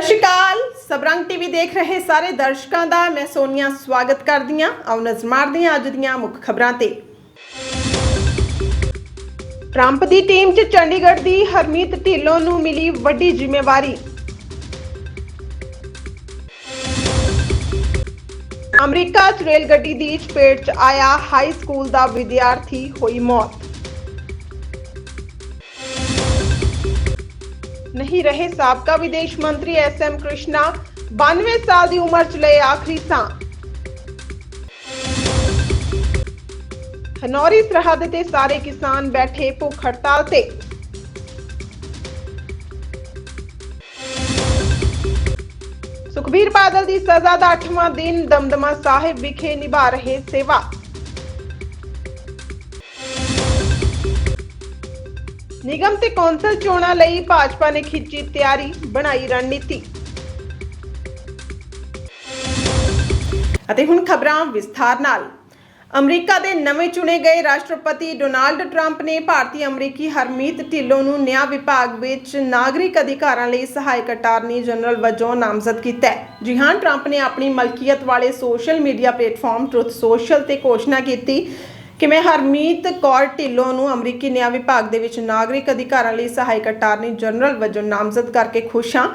ਸਤਿ ਸ਼੍ਰੀ ਅਕਾਲ। ਸਬਰੰਗ ਟੀਵੀ ਦੇਖ ਰਹੇ ਸਾਰੇ ਦਰਸ਼ਕਾਂ ਦਾ ਮੈਂ ਸੋਨੀਆ ਸਵਾਗਤ ਕਰਦੀ ਹਾਂ। ਆਓ ਨਜ਼ਰ ਮਾਰਦੇ ਹਾਂ ਅੱਜ ਦੀਆਂ ਮੁੱਖ ਖਬਰਾਂ ਤੇ। ਟਰੰਪ ਦੀ ਟੀਮ 'ਚ ਚੰਡੀਗੜ੍ਹ ਦੀ ਹਰਮੀਤ ਢਿੱਲੋਂ ਨੂੰ ਮਿਲੀ ਵੱਡੀ ਜ਼ਿੰਮੇਵਾਰੀ। ਅਮਰੀਕਾ 'ਚ ਰੇਲ ਗੱਡੀ ਦੀ ਚਪੇਟ 'ਚ ਆਇਆ ਹਾਈ ਸਕੂਲ ਦਾ ਵਿਦਿਆਰਥੀ ਹੋਈ ਮੌਤ। ਨਹੀਂ ਰਹੇ ਸਾਬਕਾ ਵਿਦੇਸ਼ ਮੰਤਰੀ ਐਸ ਐਮ ਕ੍ਰਿਸ਼ਨਾ 92 ਸਾਲ ਦੀ ਉਮਰ 'ਚ ਲਏ ਆਖਰੀ ਸਾਹ ਖਨੌਰੀ ਸਰਹੱਦ ਤੇ ਸਾਰੇ ਕਿਸਾਨ ਬੈਠੇ ਭੁੱਖ ਹੜਤਾਲ ਤੇ ਸੁਖਬੀਰ ਬਾਦਲ ਦੀ ਸਜ਼ਾ ਦਾ 8ਵਾਂ ਦਿਨ ਦਮਦਮਾ ਸਾਹਿਬ ਵਿਖੇ ਨਿਭਾ ਰਹੇ ਸੇਵਾ ਨਿਗਮ ਤੇ ਕੌਂਸਲ ਚੋਣਾਂ ਲਈ ਭਾਜਪਾ ਨੇ ਖਿੱਚੀ ਤਿਆਰੀ, ਬਣਾਈ ਰਣਨੀਤੀ। ਅਤੇ ਹੁਣ ਖਬਰਾਂ ਵਿਸਥਾਰ ਨਾਲ। ਅਮਰੀਕਾ ਦੇ ਨਵੇਂ ਚੁਣੇ ਗਏ ਰਾਸ਼ਟਰਪਤੀ ਡੋਨਾਲਡ ਟਰੰਪ ਨੇ ਭਾਰਤੀ ਅਮਰੀਕੀ ਹਰਮੀਤ ਢਿੱਲੋਂ ਨੂੰ ਨਿਆਂ ਵਿਭਾਗ ਵਿੱਚ ਨਾਗਰਿਕ ਅਧਿਕਾਰਾਂ ਲਈ ਸਹਾਇਕ ਅਟਾਰਨੀ ਜਨਰਲ ਵਜੋਂ ਨਾਮਜ਼ਦ ਕੀਤਾ ਹੈ। ਜੀ ਹਾਂ, ਟਰੰਪ ਨੇ ਆਪਣੀ ਮਲਕੀਅਤ ਵਾਲੇ social media platform Truth Social ਤੇ ਘੋਸ਼ਣਾ ਕੀਤੀ ਕਿਵੇਂ ਹਰਮੀਤ ਕੌਰ ਢਿੱਲੋਂ ਨੂੰ ਅਮਰੀਕੀ ਨਿਆਂ ਵਿਭਾਗ ਦੇ ਵਿੱਚ ਨਾਗਰਿਕ ਅਧਿਕਾਰਾਂ ਲਈ ਸਹਾਇਕ ਅਟਾਰਨੀ ਜਨਰਲ ਵਜੋਂ ਨਾਮਜ਼ਦ ਕਰਕੇ ਖੁਸ਼ ਹਾਂ।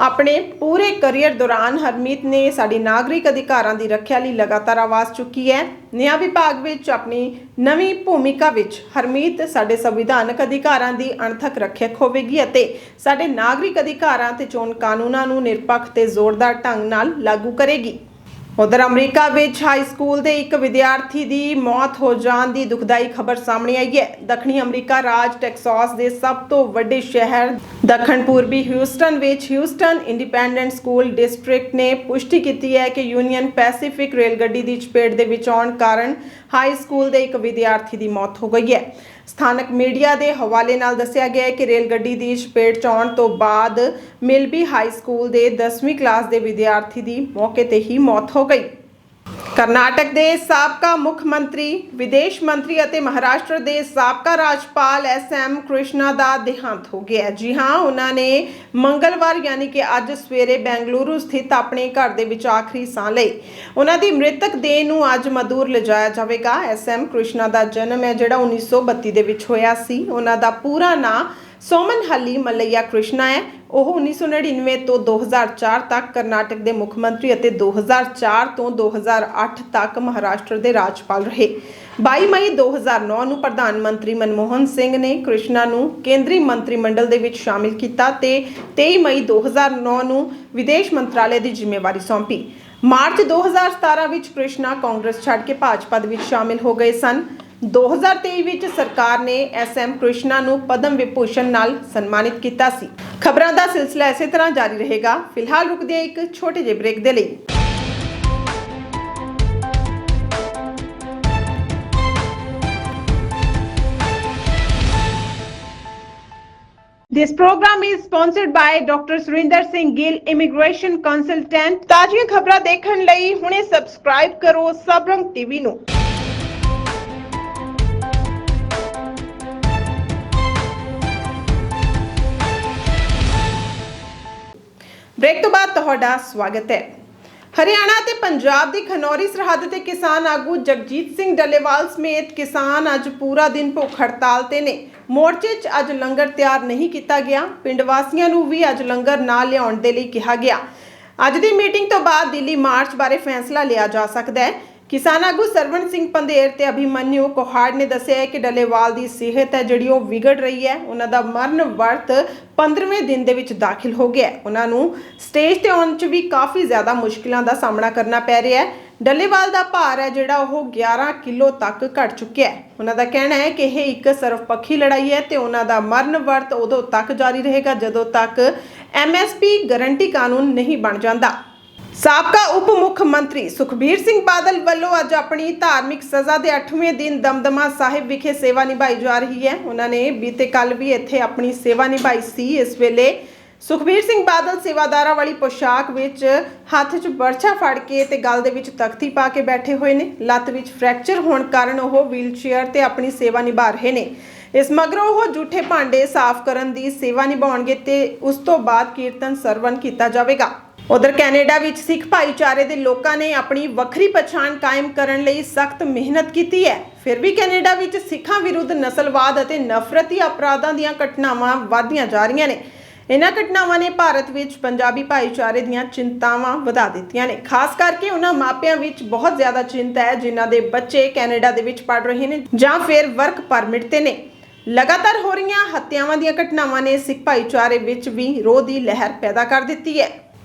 ਆਪਣੇ ਪੂਰੇ ਕੈਰੀਅਰ ਦੌਰਾਨ ਹਰਮੀਤ ਨੇ ਸਾਡੀ ਨਾਗਰਿਕ ਅਧਿਕਾਰਾਂ ਦੀ ਰੱਖਿਆ ਲਈ ਲਗਾਤਾਰ ਆਵਾਜ਼ ਚੁੱਕੀ ਹੈ। ਨਿਆਂ ਵਿਭਾਗ ਵਿੱਚ ਆਪਣੀ ਨਵੀਂ ਭੂਮਿਕਾ ਵਿੱਚ ਹਰਮੀਤ ਸਾਡੇ ਸੰਵਿਧਾਨਕ ਅਧਿਕਾਰਾਂ ਦੀ ਅਣਥਕ ਰੱਖਿਅਕ ਹੋਵੇਗੀ ਅਤੇ ਸਾਡੇ ਨਾਗਰਿਕ ਅਧਿਕਾਰਾਂ ਤੇ ਚੋਣ ਕਾਨੂੰਨਾਂ ਨੂੰ ਨਿਰਪੱਖ ਤੇ ਜ਼ੋਰਦਾਰ ਢੰਗ ਨਾਲ ਲਾਗੂ ਕਰੇਗੀ। ਉਧਰ ਅਮਰੀਕਾ ਵਿੱਚ ਹਾਈ ਸਕੂਲ ਦੇ ਇੱਕ ਵਿਦਿਆਰਥੀ ਦੀ ਮੌਤ ਹੋ ਜਾਣ ਦੀ ਦੁਖਦਾਈ ਖਬਰ ਸਾਹਮਣੇ ਆਈ ਹੈ। ਦੱਖਣੀ ਅਮਰੀਕਾ ਰਾਜ ਟੈਕਸਾਸ ਦੇ ਸਭ ਤੋਂ ਵੱਡੇ ਸ਼ਹਿਰ ਦੱਖਣ ਪੂਰਬੀ ਹਿਊਸਟਨ ਵਿੱਚ ਹਿਊਸਟਨ ਇੰਡੀਪੈਂਡੈਂਟ ਸਕੂਲ ਡਿਸਟ੍ਰਿਕਟ ਨੇ ਪੁਸ਼ਟੀ ਕੀਤੀ ਹੈ ਕਿ ਯੂਨੀਅਨ ਪੈਸੀਫਿਕ ਰੇਲ ਗੱਡੀ ਦੀ ਚਪੇਟ ਦੇ ਵਿੱਚ ਆਉਣ ਕਾਰਨ ਹਾਈ ਸਕੂਲ ਦੇ ਇੱਕ ਵਿਦਿਆਰਥੀ ਦੀ ਮੌਤ ਹੋ ਗਈ ਹੈ। ਸਥਾਨਕ ਮੀਡੀਆ ਦੇ ਹਵਾਲੇ ਨਾਲ ਦੱਸਿਆ ਗਿਆ ਹੈ ਕਿ ਰੇਲ ਗੱਡੀ ਦੀ ਚਪੇਟ 'ਚ ਆਉਣ ਤੋਂ ਬਾਅਦ ਮਿਲਬੀ ਹਾਈ ਸਕੂਲ ਦੇ 10ਵੀਂ ਕਲਾਸ ਦੇ ਵਿਦਿਆਰਥੀ ਦੀ ਮੌਕੇ ਤੇ ਹੀ ਮੌਤ ਹੋ ਗਈ। ਕਰਨਾਟਕ ਦੇ ਸਾਬਕਾ ਮੁੱਖ ਮੰਤਰੀ, ਵਿਦੇਸ਼ ਮੰਤਰੀ ਅਤੇ ਮਹਾਰਾਸ਼ਟਰ ਦੇ ਸਾਬਕਾ ਰਾਜਪਾਲ ਐਸ ਐਮ ਕ੍ਰਿਸ਼ਨਾ ਦਾ ਦੇਹਾਂਤ ਹੋ ਗਿਆ ਜੀ ਹਾਂ, ਉਹਨਾਂ ਨੇ ਮੰਗਲਵਾਰ ਯਾਨੀ ਕਿ ਅੱਜ ਸਵੇਰੇ ਬੈਂਗਲੁਰੂ ਸਥਿਤ ਆਪਣੇ ਘਰ ਦੇ ਵਿੱਚ ਆਖਰੀ ਸਾਹ ਲਈ। ਉਹਨਾਂ ਦੀ ਮ੍ਰਿਤਕ ਦੇਹ ਨੂੰ ਅੱਜ ਮਦੂਰ ਲਿਜਾਇਆ ਜਾਵੇਗਾ। ਐਸ ਐਮ ਕ੍ਰਿਸ਼ਨਾ ਦਾ ਜਨਮ ਹੈ ਜਿਹੜਾ 1932 ਦੇ ਵਿੱਚ ਹੋਇਆ ਸੀ। ਉਹਨਾਂ ਦਾ ਪੂਰਾ ਨਾਂ ਸੋਮਨ ਹੱਲੀ ਮੱਲਈਆ ਕ੍ਰਿਸ਼ਨਾ ਹੈ। ਉਹ 1999 ਤੋਂ 2004 ਤੱਕ ਕਰਨਾਟਕ ਦੇ ਮੁੱਖ ਮੰਤਰੀ ਅਤੇ 2004 ਤੋਂ 2008 ਤੱਕ ਮਹਾਰਾਸ਼ਟਰ ਦੇ ਰਾਜਪਾਲ ਰਹੇ। 22 ਮਈ 2009 ਨੂੰ ਪ੍ਰਧਾਨ ਮੰਤਰੀ ਮਨਮੋਹਨ ਸਿੰਘ ਨੇ ਕ੍ਰਿਸ਼ਨਾ ਨੂੰ ਕੇਂਦਰੀ ਮੰਤਰੀ ਮੰਡਲ ਦੇ ਵਿੱਚ ਸ਼ਾਮਿਲ ਕੀਤਾ ਤੇ 23 ਮਈ 2009 ਨੂੰ ਵਿਦੇਸ਼ ਮੰਤਰਾਲੇ ਦੀ ਜ਼ਿੰਮੇਵਾਰੀ ਸੌਂਪੀ। ਮਾਰਚ 2017 ਵਿੱਚ ਕ੍ਰਿਸ਼ਨਾ ਕਾਂਗਰਸ ਛੱਡ ਕੇ ਭਾਜਪਾ ਦੇ ਵਿੱਚ ਸ਼ਾਮਿਲ ਹੋ ਗਏ ਸਨ। 2023 ਵਿੱਚ ਸਰਕਾਰ ਨੇ ਐਸਐਮ ਕ੍ਰਿਸ਼ਨਾ ਨੂੰ ਪਦਮ ਵਿਭੂਸ਼ਣ ਨਾਲ ਸਨਮਾਨਿਤ ਕੀਤਾ ਸੀ। ਖਬਰਾਂ ਦਾ ਸਿਲਸਿਲਾ ਇਸੇ ਤਰ੍ਹਾਂ ਜਾਰੀ ਰਹੇਗਾ। ਫਿਲਹਾਲ ਰੁਕਦੇ ਹਾਂ ਇੱਕ ਛੋਟੇ ਜਿਹੇ ਬ੍ਰੇਕ ਦੇ ਲਈ। This program is sponsored by Dr. Surinder Singh Gill Immigration Consultant ਤਾਜ਼ੀਆਂ ਖਬਰਾਂ ਦੇਖਣ ਲਈ ਹੁਣੇ ਸਬਸਕ੍ਰਾਈਬ ਕਰੋ ਸਬਰੰਗ ਟੀਵੀ ਨੂੰ। ਬ੍ਰੇਕ ਤੋਂ ਬਾਅਦ ਤੁਹਾਡਾ ਸਵਾਗਤ ਹੈ। ਹਰਿਆਣਾ ਤੇ ਪੰਜਾਬ ਦੀ ਖਨੌਰੀ ਸਰਹੱਦ ਤੇ ਕਿਸਾਨ ਆਗੂ ਜਗਜੀਤ ਸਿੰਘ ਡੱਲੇਵਾਲ ਸਮੇਤ ਕਿਸਾਨ ਅੱਜ ਪੂਰਾ ਦਿਨ ਭੁੱਖ ਹੜਤਾਲ ਤੇ ਨੇ। ਮੋਰਚੇ 'ਚ ਅੱਜ ਲੰਗਰ ਤਿਆਰ ਨਹੀਂ ਕੀਤਾ ਗਿਆ। ਪਿੰਡ ਵਾਸੀਆਂ ਨੂੰ ਵੀ ਅੱਜ ਲੰਗਰ ਨਾ ਲਿਆਉਣ ਦੇ ਲਈ ਕਿਹਾ ਗਿਆ। ਅੱਜ ਦੀ ਮੀਟਿੰਗ ਤੋਂ ਬਾਅਦ ਦਿੱਲੀ ਮਾਰਚ ਬਾਰੇ ਫੈਸਲਾ ਲਿਆ ਜਾ ਸਕਦਾ ਹੈ। ਕਿਸਾਨ ਆਗੂ ਸਰਵਣ ਸਿੰਘ ਪੰਧੇਰ ਤੇ ਅਭਿਮਨਿਊ ਕੋਹਾੜ ਨੇ ਦੱਸਿਆ ਹੈ ਕਿ ਡੱਲੇਵਾਲ ਦੀ ਸਿਹਤ ਹੈ, ਜਿਹੜੀ ਉਹ ਵਿਗੜ ਰਹੀ ਹੈ, ਉਹਨਾਂ ਦਾ ਮਰਨ ਵਰਤ 15ਵੇਂ ਦਿਨ ਦੇ ਵਿੱਚ ਦਾਖਲ ਹੋ ਗਿਆ ਹੈ। ਉਹਨਾਂ ਨੂੰ ਸਟੇਜ ਤੇ ਆਉਣ 'ਚ ਵੀ ਕਾਫੀ ਜ਼ਿਆਦਾ ਮੁਸ਼ਕਿਲਾਂ ਦਾ ਸਾਹਮਣਾ ਕਰਨਾ ਪੈ ਰਿਹਾ ਹੈ। ਡੱਲੇਵਾਲ ਦਾ ਭਾਰ ਹੈ, ਜਿਹੜਾ ਉਹ 11 ਕਿਲੋ ਤੱਕ ਘਟ ਚੁੱਕਿਆ ਹੈ। ਉਹਨਾਂ ਦਾ ਕਹਿਣਾ ਹੈ ਕਿ ਇਹ ਇੱਕ ਸਰਵਪੱਖੀ ਲੜਾਈ ਹੈ ਤੇ ਉਹਨਾਂ ਦਾ ਮਰਨ ਵਰਤ ਉਦੋਂ ਤੱਕ ਜਾਰੀ ਰਹੇਗਾ ਜਦੋਂ ਤੱਕ ਐਮਐਸਪੀ ਗਾਰੰਟੀ ਕਾਨੂੰਨ ਨਹੀਂ ਬਣ ਜਾਂਦਾ। ਸਾਬਕਾ ਉਪ ਮੁੱਖ ਮੰਤਰੀ ਸੁਖਬੀਰ ਸਿੰਘ ਬਾਦਲ ਵੱਲੋਂ ਅੱਜ ਆਪਣੀ ਧਾਰਮਿਕ ਸਜ਼ਾ ਦੇ 8ਵੇਂ ਦਿਨ ਦਮਦਮਾ ਸਾਹਿਬ ਵਿਖੇ ਸੇਵਾ ਨਿਭਾਈ ਜਾ ਰਹੀ ਹੈ। ਉਹਨਾਂ ਨੇ ਬੀਤੇ ਕੱਲ ਵੀ ਇੱਥੇ ਆਪਣੀ ਸੇਵਾ ਨਿਭਾਈ ਸੀ। ਇਸ ਵੇਲੇ ਸੁਖਬੀਰ ਸਿੰਘ ਬਾਦਲ ਸੇਵਾਦਾਰਾਂ ਵਾਲੀ ਪੋਸ਼ਾਕ ਵਿੱਚ ਹੱਥ 'ਚ ਬਰਛਾ ਫੜ ਕੇ ਤੇ ਗਲ ਦੇ ਵਿੱਚ ਤਖਤੀ ਪਾ ਕੇ ਬੈਠੇ ਹੋਏ ਨੇ। ਲੱਤ ਵਿੱਚ ਫ੍ਰੈਕਚਰ ਹੋਣ ਕਾਰਨ ਉਹ ਵੀਲਚੇਅਰ ਤੇ ਆਪਣੀ ਸੇਵਾ ਨਿਭਾ ਰਹੇ ਨੇ। ਇਸ ਮਗਰੋਂ ਉਹ ਝੂਠੇ ਭਾਂਡੇ ਸਾਫ਼ ਕਰਨ ਦੀ ਸੇਵਾ ਨਿਭਾਉਣਗੇ ਤੇ ਉਸ ਤੋਂ ਬਾਅਦ ਕੀਰਤਨ ਸਰਵਨ ਕੀਤਾ ਜਾਵੇਗਾ। ਉਧਰ ਕੈਨੇਡਾ ਵਿੱਚ ਸਿੱਖ ਭਾਈਚਾਰੇ ਦੇ ਲੋਕਾਂ ਨੇ ਆਪਣੀ ਵੱਖਰੀ ਪਛਾਣ ਕਾਇਮ ਕਰਨ ਲਈ ਸਖਤ ਮਿਹਨਤ ਕੀਤੀ ਹੈ। ਫਿਰ ਵੀ ਕੈਨੇਡਾ ਵਿੱਚ ਸਿੱਖਾਂ ਵਿਰੁੱਧ ਨਸਲਵਾਦ ਅਤੇ ਨਫ਼ਰਤੀ ਅਪਰਾਧਾਂ ਦੀਆਂ ਘਟਨਾਵਾਂ ਵਧਦੀਆਂ ਜਾ ਰਹੀਆਂ ਨੇ। ਇਹਨਾਂ ਘਟਨਾਵਾਂ ਨੇ ਭਾਰਤ ਵਿੱਚ ਪੰਜਾਬੀ ਭਾਈਚਾਰੇ ਦੀਆਂ ਚਿੰਤਾਵਾਂ ਵਧਾ ਦਿੱਤੀਆਂ ਨੇ। ਖਾਸ ਕਰਕੇ ਉਹਨਾਂ ਮਾਪਿਆਂ ਵਿੱਚ ਬਹੁਤ ਜ਼ਿਆਦਾ ਚਿੰਤਾ ਹੈ, ਜਿਨ੍ਹਾਂ ਦੇ ਬੱਚੇ ਕੈਨੇਡਾ ਦੇ ਵਿੱਚ ਪੜ ਰਹੇ ਨੇ ਜਾਂ ਫਿਰ ਵਰਕ ਪਰਮਿਟ ਤੇ ਨੇ। ਲਗਾਤਾਰ ਹੋ ਰਹੀਆਂ ਹੱਤਿਆਵਾਂ ਦੀਆਂ ਘਟਨਾਵਾਂ ਨੇ ਸਿੱਖ ਭਾਈਚਾਰੇ ਵਿੱਚ ਵੀ ਰੋਹ ਦੀ ਲਹਿਰ ਪੈਦਾ ਕਰ ਦਿੱਤੀ ਹੈ।